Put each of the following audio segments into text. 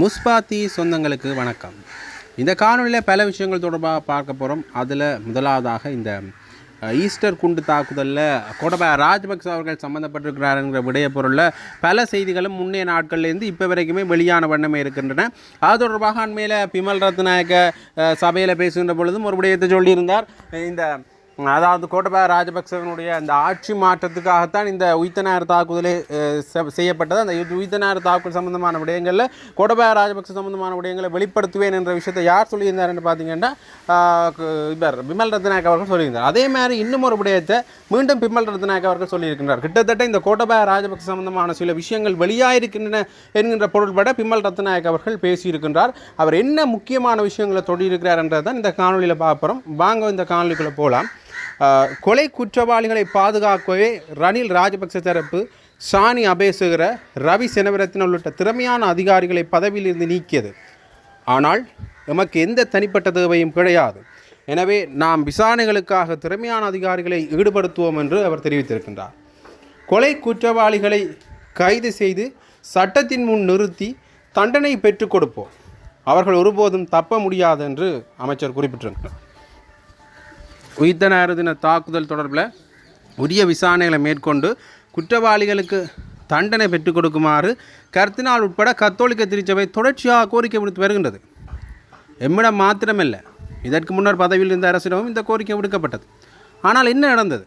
முஸ்பாத்தி சொந்தங்களுக்கு வணக்கம். இந்த காணொலியில் பல விஷயங்கள் தொடர்பாக பார்க்க போகிறோம் அதில் முதலாவதாக இந்த ஈஸ்டர் குண்டு தாக்குதலில் கோடபாய ராஜபக்ச அவர்கள் சம்மந்தப்பட்டிருக்கிறாருங்கிற விடய பொருளில் பல செய்திகளும் முன்னைய நாட்கள்லேருந்து இப்போ வரைக்குமே வெளியான வண்ணமே இருக்கின்றன. அது தொடர்பாக அண்மையில் பிமல் ரத்நாயக்க சபையில் பேசுகின்ற பொழுதும் ஒரு விடயத்தை சொல்லியிருந்தார். இந்த அதாவது கோட்டபாய ராஜபக்சவனுடைய அந்த ஆட்சி மாற்றத்துக்காகத்தான் இந்த உயித்தனார் தாக்குதலே செ- செய்யப்பட்டது. அந்த உயித்தனார் தாக்குதல் சம்பந்தமான விடயங்களில் கோட்டபாய ராஜபக்ச சம்பந்தமான விடயங்களை வெளிப்படுத்துவேன் என்ற விஷயத்தை யார் சொல்லியிருந்தாருன்னு பார்த்தீங்கன்னா இவர் பிமல் ரத்நாயக் அவர்கள் சொல்லியிருந்தார். அதே மாதிரி இன்னும் ஒரு விடயத்தை மீண்டும் பிமல் ரத்நாயக் அவர்கள் சொல்லியிருக்கின்றார். கிட்டத்தட்ட இந்த கோட்டபாய ராஜபக்ச சம்பந்தமான சில விஷயங்கள் வெளியாயிருக்கின்றன என்கின்ற பொருள்பட பிமல் ரத்நாயக் அவர்கள் பேசியிருக்கின்றார். அவர் என்ன முக்கியமான விஷயங்களை சொல்லியிருக்கிறார் என்றதான் இந்த காணொலியில் பார்க்குறோம் வாங்க இந்த காணொலிக்குள்ளே போகலாம் கொலை குற்றவாளிகளை பாதுகாக்கவே ரணில் ராஜபக்ச தரப்பு சாணி அபேசுகிற ரவி செனவரத்தின் உள்ளிட்ட திறமையான அதிகாரிகளை பதவியிலிருந்து நீக்கியது. ஆனால் எமக்கு எந்த தனிப்பட்ட தேவையும் கிடையாது. எனவே நாம் விசாரணைகளுக்காக திறமையான அதிகாரிகளை ஈடுபடுத்துவோம் என்று அவர் தெரிவித்திருக்கின்றார். கொலை குற்றவாளிகளை கைது செய்து சட்டத்தின் முன் நிறுத்தி தண்டனை பெற்றுக் கொடுப்போம். அவர்கள் ஒருபோதும் தப்ப முடியாது என்று அமைச்சர் குறிப்பிட்டிருக்கிறார். உயிர்த்த நேர தாக்குதல் தொடர்பில் உரிய விசாரணைகளை மேற்கொண்டு குற்றவாளிகளுக்கு தண்டனை பெற்றுக் கொடுக்குமாறு கர்த்தினால் உட்பட கத்தோலிக்க திருச்சபை தொடர்ச்சியாக கோரிக்கை விடுத்து வருகின்றது. எம்மிடம் மாத்திரமில்லை. இதற்கு முன்னர் பதவியில் இருந்த அரசிடமும் இந்த கோரிக்கை விடுக்கப்பட்டது. ஆனால் என்ன நடந்தது?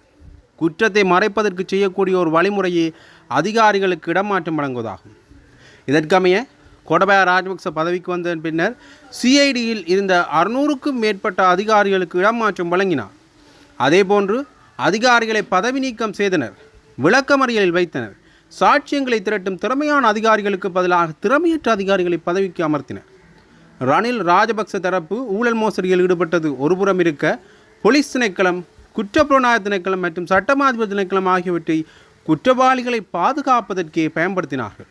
குற்றத்தை மறைப்பதற்கு செய்யக்கூடிய ஒரு வழிமுறையை அதிகாரிகளுக்கு இடமாற்றம் வழங்குவதாகும். இதற்கமைய கோடபாய ராஜபக்ச பதவிக்கு வந்த பின்னர் சிஐடியில் இருந்த அறுநூறுக்கும் மேற்பட்ட அதிகாரிகளுக்கு இடமாற்றம் வழங்கினார். அதேபோன்று அதிகாரிகளை பதவி நீக்கம் செய்தனர் விளக்கமறியலில் வைத்தனர் சாட்சியங்களை திரட்டும் திறமையான அதிகாரிகளுக்கு பதிலாக திறமையற்ற அதிகாரிகளை பதவிக்கு அமர்த்தினர். ரணில் ராஜபக்ச தரப்பு ஊழல் மோசடியில் ஈடுபட்டது ஒருபுறம் இருக்க போலீஸ் திணைக்களம் குற்றப்புலனாய திணைக்களம் மற்றும் சட்டமாதிபர் திணைக்களம் ஆகியவற்றை குற்றவாளிகளை பாதுகாப்பதற்கே பயன்படுத்தினார்கள்.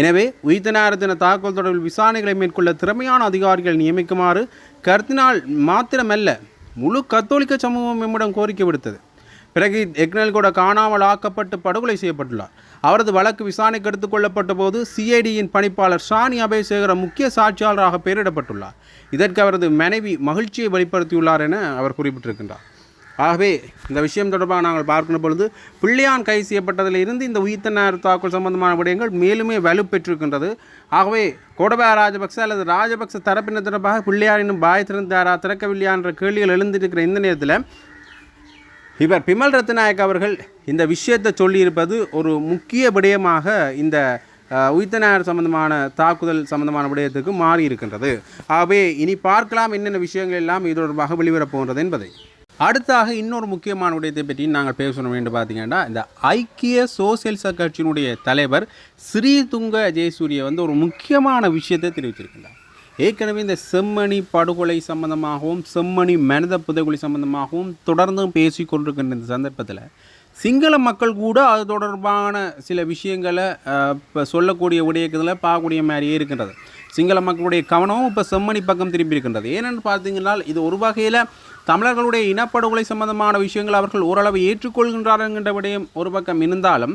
எனவே உயிர்த்த தின தாக்குதல் தொடர்பில் விசாரணைகளை மேற்கொள்ள திறமையான அதிகாரிகள் நியமிக்குமாறு கருத்தினால் மாத்திரமல்ல முழு கத்தோலிக்க சமூகம் எம்மிடம் கோரிக்கை விடுத்தது. பிறகு எக்னல் கூட காணாமல் ஆக்கப்பட்டு படுகொலை செய்யப்பட்டுள்ளார். அவரது வழக்கு விசாரணைக்கு எடுத்துக்கொள்ளப்பட்ட போது சிஐடியின் பணிப்பாளர் ஷானி அபேசேகர முக்கிய சாட்சியாளராக பெயரிடப்பட்டுள்ளார். இதற்கு அவரது மனைவி மகிழ்ச்சியை வெளிப்படுத்தியுள்ளார் என அவர் குறிப்பிட்டிருக்கின்றார். ஆகவே இந்த விஷயம் தொடர்பாக நாங்கள் பார்க்கிற பொழுது பிள்ளையான் கைது செய்யப்பட்டதில் இருந்து இந்த உயிர்த்த தாக்குதல் சம்பந்தமான விடயங்கள் மேலுமே வலுப்பெற்றிருக்கின்றது. ஆகவே கோடபாய ராஜபக்ச அல்லது ராஜபக்ச தரப்பினர் தொடர்பாக பிள்ளையார் இன்னும் பாய் திறந்தாரா திறக்கவில்லையா என்ற கேள்விகள் எழுந்திருக்கிற இந்த நேரத்தில் இவர் பிமல் ரத்நாயக் அவர்கள் இந்த விஷயத்தை சொல்லியிருப்பது ஒரு முக்கிய விடயமாக இந்த அஹ், உயிர்த்தனார் சம்பந்தமான தாக்குதல் சம்பந்தமான விடயத்துக்கு மாறி இருக்கின்றது ஆகவே இனி பார்க்கலாம் என்னென்ன விஷயங்கள் எல்லாம் இது தொடர்பாக வெளிவரப் போகின்றது என்பதை. அடுத்தாக இன்னொரு முக்கியமான விடயத்தை பற்றி நாங்கள் பேசணும் என்று பார்த்தீங்கன்னா இந்த ஐக்கிய சோசியலிச கட்சியினுடைய தலைவர் ஸ்ரீதுங்க ஜெயசூரிய வந்து ஒரு முக்கியமான விஷயத்தை தெரிவிச்சிருக்கின்றார் ஏற்கனவே இந்த செம்மணி படுகொலை சம்பந்தமாகவும் செம்மணி மனித புதைகுலி சம்பந்தமாகவும் தொடர்ந்தும் பேசி கொண்டிருக்கின்ற இந்த சந்தர்ப்பத்தில் சிங்கள மக்கள் கூட அது தொடர்பான சில விஷயங்களை இப்போ சொல்லக்கூடிய உடையக்கத்தில் பார்க்கக்கூடிய மாதிரியே இருக்கின்றது. சிங்கள மக்களுடைய கவனமும் இப்போ செம்மணி பக்கம் திரும்பி இருக்கின்றது. ஏனென்று பார்த்தீங்கன்னா இது ஒரு வகையில் தமிழர்களுடைய இனப்படுகொலை சம்பந்தமான விஷயங்கள் அவர்கள் ஓரளவு ஏற்றுக்கொள்கின்றார்கள் என்ற விடயம் ஒரு பக்கம் இருந்தாலும்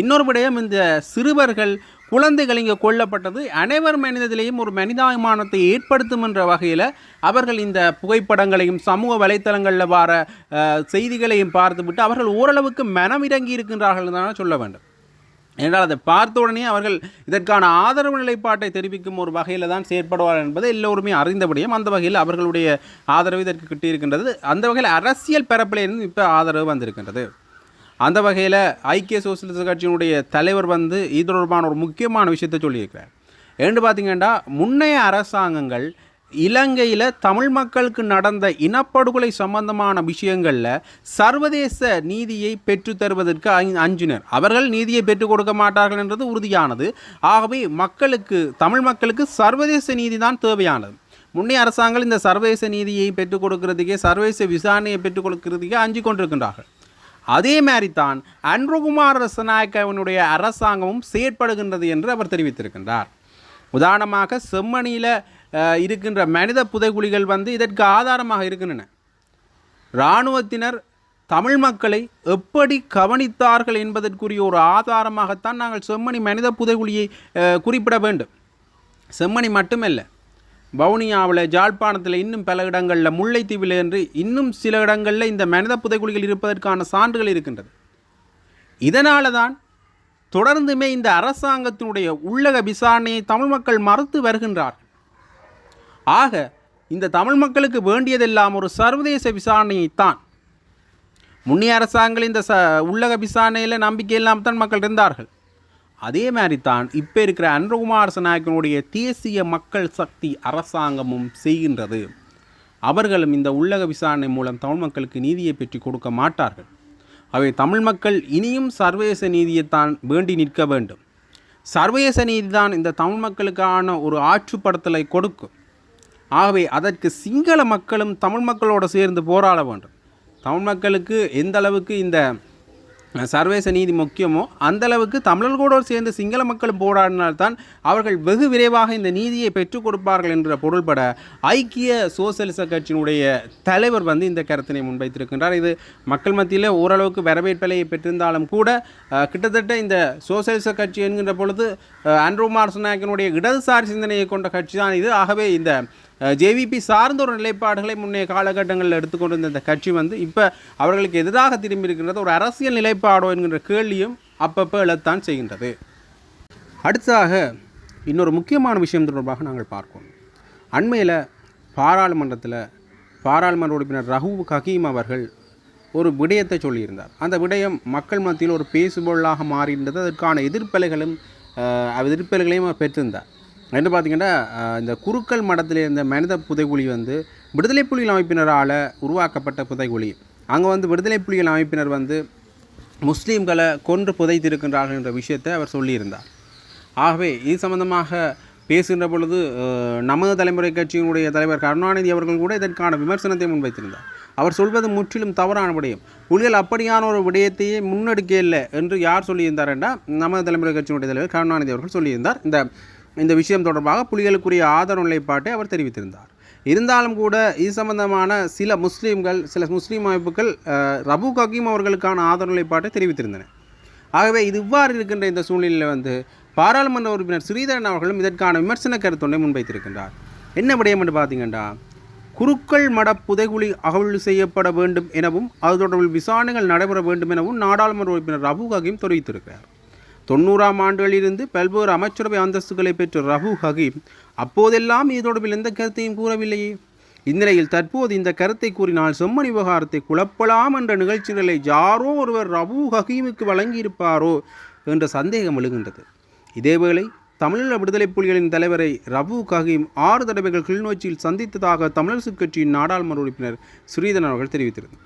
இன்னொரு விடயம் இந்த சிறுவர்கள் குழந்தைகள் இங்கே கொல்லப்பட்டது. அனைவர் மனிதத்திலேயும் ஒரு மனிதாபிமானத்தை ஏற்படுத்தும் என்ற வகையில் அவர்கள் இந்த புகைப்படங்களையும் சமூக வலைத்தளங்களில் வர செய்திகளையும் பார்த்துவிட்டு அவர்கள் ஓரளவுக்கு மனமிறங்கி இருக்கின்றார்கள் தான் சொல்ல வேண்டும். என்றால் அதை பார்த்த உடனே அவர்கள் இதற்கான ஆதரவு நிலைப்பாட்டை தெரிவிக்கும் ஒரு வகையில் தான் செயற்படுவார் என்பதை எல்லோருமே அறிந்தபடியும் அந்த வகையில் அவர்களுடைய ஆதரவு இதற்கு கிட்டியிருக்கின்றது. அந்த வகையில் அரசியல் பரப்பிலிருந்து இப்போ ஆதரவு வந்திருக்கின்றது. அந்த வகையில் ஐக்கிய சோசியலிச கட்சியினுடைய தலைவர் வந்து இது தொடர்பான ஒரு முக்கியமான விஷயத்தை சொல்லியிருக்கிறார். ஏன்னு பார்த்தீங்கன்னா முன்னைய அரசாங்கங்கள் இலங்கையில் தமிழ் மக்களுக்கு நடந்த இனப்படுகொலை சம்பந்தமான விஷயங்களில் சர்வதேச நீதியை பெற்றுத் தருவதற்கு அஞ்சினர். அவர்கள் நீதியை பெற்றுக் கொடுக்க மாட்டார்கள் என்றது உறுதியானது. ஆகவே மக்களுக்கு தமிழ் மக்களுக்கு சர்வதேச நீதி தான் தேவையானது. முன்னைய அரசாங்கம் இந்த சர்வதேச நீதியை பெற்றுக் கொடுக்கிறதுக்கே சர்வதேச விசாரணையை பெற்றுக் கொடுக்கிறதுக்கே அஞ்சு கொண்டிருக்கின்றார்கள். அதே மாதிரி தான் அன்ருகுமார் ரசநாயக்கவனுடைய அரசாங்கமும் செயற்படுகின்றது என்று அவர் தெரிவித்திருக்கின்றார். உதாரணமாக செம்மணியில் இருக்கின்ற மனித புதைகுழிகள் வந்து இதற்கு ஆதாரமாக இருக்கின்றன. இராணுவத்தினர் தமிழ் மக்களை எப்படி கவனித்தார்கள் என்பதற்குரிய ஒரு ஆதாரமாகத்தான் நாங்கள் செம்மணி மனித புதைகுழியை குறிப்பிட வேண்டும். செம்மணி மட்டுமல்ல வவுனியாவில் ஜாழ்ப்பாணத்தில் இன்னும் பல இடங்களில் முல்லைத்தீவில் என்று இன்னும் சில இடங்களில் இந்த மனித புதைக்குழிகள் இருப்பதற்கான சான்றுகள் இருக்கின்றது. இதனால தான் தொடர்ந்துமே இந்த அரசாங்கத்தினுடைய உள்ளக விசாரணையை தமிழ் மக்கள் மறுத்து வருகின்றார்கள். ஆக இந்த தமிழ் மக்களுக்கு வேண்டியதெல்லாம் ஒரு சர்வதேச விசாரணையைத்தான். முன்னிய அரசாங்கங்கள் இந்த ச உள்ளக விசாரணையில் நம்பிக்கையில்லாமல் தான் மக்கள் இருந்தார்கள். அதே மாதிரி தான் இப்போ இருக்கிற அன்ரகுமார் நாயக்கனுடைய தேசிய மக்கள் சக்தி அரசாங்கமும் செய்கின்றது. அவர்களும் இந்த உள்ளக விசாரணை மூலம் தமிழ் மக்களுக்கு நீதியை பெற்று கொடுக்க மாட்டார்கள். அவை தமிழ் மக்கள் இனியும் சர்வதேச நீதியைத்தான் வேண்டி நிற்க வேண்டும். சர்வதேச நீதி தான் இந்த தமிழ் மக்களுக்கான ஒரு ஆற்றுப்படுத்தலை கொடுக்கும். ஆகவே அதற்கு சிங்கள மக்களும் தமிழ் மக்களோடு சேர்ந்து போராட வேண்டும். தமிழ் மக்களுக்கு எந்த அளவுக்கு இந்த சர்வதேச நீதி முக்கியமோ? அந்தளவுக்கு தமிழர்களோடு சேர்ந்து சிங்கள மக்கள் போராடினால்தான் அவர்கள் வெகு விரைவாக இந்த நீதியை பெற்றுக் கொடுப்பார்கள் என்ற பொருள்பட ஐக்கிய சோசியலிச கட்சியினுடைய தலைவர் வந்து இந்த கருத்தினை முன்வைத்திருக்கின்றார். இது மக்கள் மத்தியில் ஓரளவுக்கு வரவேற்பலையை பெற்றிருந்தாலும் கூட கிட்டத்தட்ட இந்த சோசியலிச கட்சி என்கின்ற பொழுது ஆண்ட்ரூ மார்சனாக்கினுடைய இடதுசாரி சிந்தனையை கொண்ட கட்சி தான் இது. ஆகவே இந்த ஜேவிபி சார்ந்த ஒரு நிலைப்பாடுகளை முன்னைய காலகட்டங்களில் எடுத்துக்கொண்டிருந்த இந்த கட்சி வந்து இப்போ அவர்களுக்கு எதிராக திரும்பி இருக்கின்றது ஒரு அரசியல் நிலைப்பாடோ என்கின்ற கேள்வியும் அப்பப்போ எழத்தான் செய்கின்றது. அடுத்ததாக இன்னொரு முக்கியமான விஷயம் தொடர்பாக நாங்கள் பார்ப்போம். அண்மையில் பாராளுமன்றத்தில் பாராளுமன்ற உறுப்பினர் ரஹூப் ஹகீம் அவர்கள் ஒரு விடயத்தை சொல்லியிருந்தார். அந்த விடயம் மக்கள் மத்தியில் ஒரு பேசுபொருளாக மாறியிருந்தது. அதற்கான எதிர்ப்பலைகளும் எதிர்ப்பலைகளையும் அவர் பெற்றிருந்தார். என்ன பார்த்தீங்கன்னா இந்த குருக்கள் மடத்தில் இருந்த மனித புதைகுழி வந்து விடுதலை புலிகள் அமைப்பினரால் உருவாக்கப்பட்ட புதைகுழி. அங்கே வந்து விடுதலை புலிகள் அமைப்பினர் வந்து முஸ்லீம்களை கொன்று புதைத்திருக்கின்றார்கள் என்ற விஷயத்தை அவர் சொல்லியிருந்தார். ஆகவே இது சம்பந்தமாக பேசுகின்ற பொழுது நமது தலைமுறை கட்சியினுடைய தலைவர் கருணாநிதி அவர்கள் கூட இதற்கான விமர்சனத்தை முன்வைத்திருந்தார். அவர் சொல்வது முற்றிலும் தவறான விடயம். புலிகள் அப்படியான ஒரு விடயத்தையே முன்னெடுக்க இல்லை என்று யார் சொல்லியிருந்தார் என்றால் நமது தலைமுறை கட்சியினுடைய தலைவர் கருணாநிதி அவர்கள் சொல்லியிருந்தார். இந்த இந்த விஷயம் தொடர்பாக புலிகளுக்குரிய ஆதரவு நிலைப்பாட்டை அவர் தெரிவித்திருந்தார். இருந்தாலும் கூட இது சம்பந்தமான சில முஸ்லீம்கள் சில முஸ்லீம் அமைப்புகள் ரபு ககீம் அவர்களுக்கான ஆதரவு நிலைப்பாட்டை தெரிவித்திருந்தன. ஆகவே இது இவ்வாறு இருக்கின்ற இந்த சூழ்நிலையில் வந்து பாராளுமன்ற உறுப்பினர் ஸ்ரீதரன் அவர்களும் இதற்கான விமர்சன கருத்தொன்றை முன்வைத்திருக்கின்றார். என்ன விடயம் என்று பார்த்தீங்கன்னா குருக்கள் மட புதைகுழி அகழ்வு செய்யப்பட வேண்டும் எனவும் அது தொடர்பில் விசாரணைகள் நடைபெற வேண்டும் எனவும் நாடாளுமன்ற உறுப்பினர் ரபு ஹக்கீம் தெரிவித்திருக்கிறார். தொண்ணூறாம் ஆண்டுகளிலிருந்து பல்வேறு அமைச்சரவை அந்தஸ்துகளை பெற்ற ரகு ஹகீம் அப்போதெல்லாம் இது தொடர்பில் எந்த கருத்தையும் கூறவில்லையே. இந்நிலையில் தற்போது இந்த கருத்தை கூறினால் செம்மணி விவகாரத்தை குழப்பலாம் என்ற நிகழ்ச்சிகளை யாரோ ஒருவர் ரபு ஹகீமுக்கு வழங்கியிருப்பாரோ என்ற சந்தேகம் எழுகின்றது. இதேவேளை தமிழீழ விடுதலை புலிகளின் தலைவரை ரவு கஹீம் ஆறு தடவைகள் கிளிநொச்சியில் சந்தித்ததாக தமிழரசு கட்சியின் நாடாளுமன்ற உறுப்பினர் ஸ்ரீதரன் அவர்கள் தெரிவித்திருந்தார்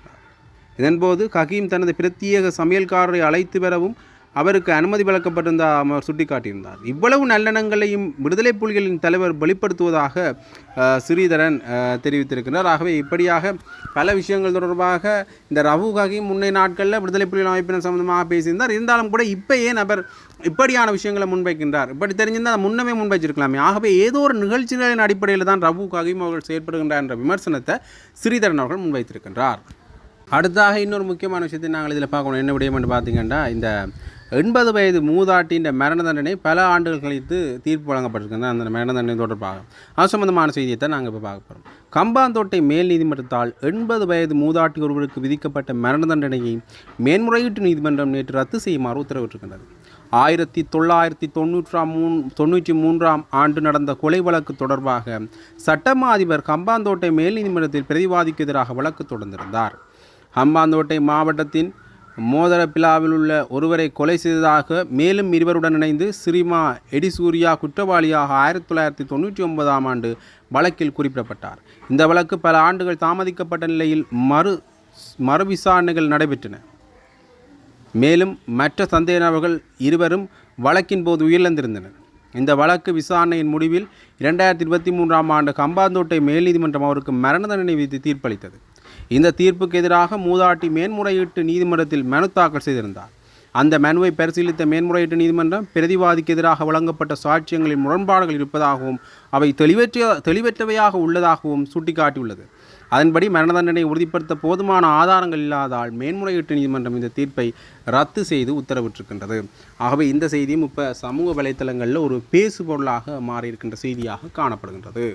இதன்போது ஹகீம் தனது பிரத்யேக சமையல்காரரை அழைத்து பெறவும் அவருக்கு அனுமதி வழங்கப்பட்டிருந்த அவர் சுட்டிக்காட்டியிருந்தார். இவ்வளவு நல்லெண்ணங்களையும் விடுதலை புலிகளின் தலைவர் வெளிப்படுத்துவதாக ஸ்ரீதரன் தெரிவித்திருக்கிறார். ஆகவே இப்படியாக பல விஷயங்கள் தொடர்பாக இந்த ரவு ஹகீம் முன்னைய நாட்களில் விடுதலை புலிகள் அமைப்பினர் சம்பந்தமாக பேசியிருந்தார். இருந்தாலும் கூட இப்போ ஏன் அவர் இப்படியான விஷயங்களை முன்வைக்கின்றார். இப்படி தெரிஞ்சிருந்தால் முன்னமே முன்வைச்சிருக்கலாமே. ஆகவே ஏதோ ஒரு நிகழ்ச்சிகளின் அடிப்படையில் தான் ரவு காகிம் அவர்கள் செயற்படுகின்றார் என்ற விமர்சனத்தை ஸ்ரீதரன் அவர்கள் முன்வைத்திருக்கின்றார். அடுத்தாக இன்னொரு முக்கியமான விஷயத்தை நாங்கள் இதில் பார்க்கணும். என்ன விடயம் என்று பார்த்தீங்கன்னா இந்த எண்பது வயது மூதாட்டியின் மரண தண்டனை பல ஆண்டுகள் கழித்து தீர்ப்பு வழங்கப்பட்டிருக்கிறது அந்த மரண தண்டனை தொடர்பாக அது சம்பந்தமான செய்தியை தான் நாங்கள் இப்போ பார்க்க போகிறோம் கம்பாந்தோட்டை மேல் நீதிமன்றத்தால் எண்பது வயது மூதாட்டி ஒருவருக்கு விதிக்கப்பட்ட மரண தண்டனையை மேன்முறையீட்டு நீதிமன்றம் நேற்று ரத்து செய்யுமாறு உத்தரவிட்டிருக்கின்றது. ஆயிரத்தி தொள்ளாயிரத்தி தொண்ணூற்றாம் மூன் தொண்ணூற்றி மூன்றாம் ஆண்டு நடந்த கொலை வழக்கு தொடர்பாக சட்டமா அதிபர் கம்பாந்தோட்டை மேல் நீதிமன்றத்தில் பிரதிவாதிக்கு எதிராக வழக்கு தொடர்ந்திருந்தார். ஹம்பாந்தோட்டை மாவட்டத்தின் மோதரப்பிலாவில் உள்ள ஒருவரை கொலை செய்ததாக மேலும் இருவருடன் இணைந்து சிரிமா எடிசூரியா குற்றவாளியாக ஆயிரத்தி தொள்ளாயிரத்தி தொண்ணூற்றி ஒன்பதாம் ஆண்டு வழக்கில் குறிப்பிடப்பட்டார். இந்த வழக்கு பல ஆண்டுகள் தாமதிக்கப்பட்ட நிலையில் மறு மறு விசாரணைகள் நடைபெற்றன. மேலும் மற்ற சந்தேக நபர்கள் இருவரும் வழக்கின் போது உயிரிழந்திருந்தனர். இந்த வழக்கு விசாரணையின் முடிவில் இரண்டாயிரத்தி இருபத்தி மூன்றாம் ஆண்டு கம்பாந்தோட்டை மேல்நீதிமன்றம் அவருக்கு மரண தண்டனை விதித்து தீர்ப்பளித்தது. இந்த தீர்ப்புக்கு எதிராக மூதாட்டி மேன்முறையீட்டு நீதிமன்றத்தில் மனு தாக்கல் செய்திருந்தார். அந்த மனுவை பரிசீலித்த மேன்முறையீட்டு நீதிமன்றம் பிரதிவாதிக்கு எதிராக வழங்கப்பட்ட சாட்சியங்களில் முரண்பாடுகள் இருப்பதாகவும் அவை தெளிவற்ற தெளிவற்றவையாக உள்ளதாகவும் சுட்டிக்காட்டியுள்ளது. அதன்படி மரண தண்டனை உறுதிப்படுத்த போதுமான ஆதாரங்கள் இல்லாதால் மேன்முறையீட்டு நீதிமன்றம் இந்த தீர்ப்பை ரத்து செய்து உத்தரவிட்டிருக்கின்றது. ஆகவே இந்த செய்தியும் இப்போ சமூக வலைத்தளங்களில் ஒரு பேசு பொருளாக மாறியிருக்கின்ற செய்தியாக காணப்படுகின்றது.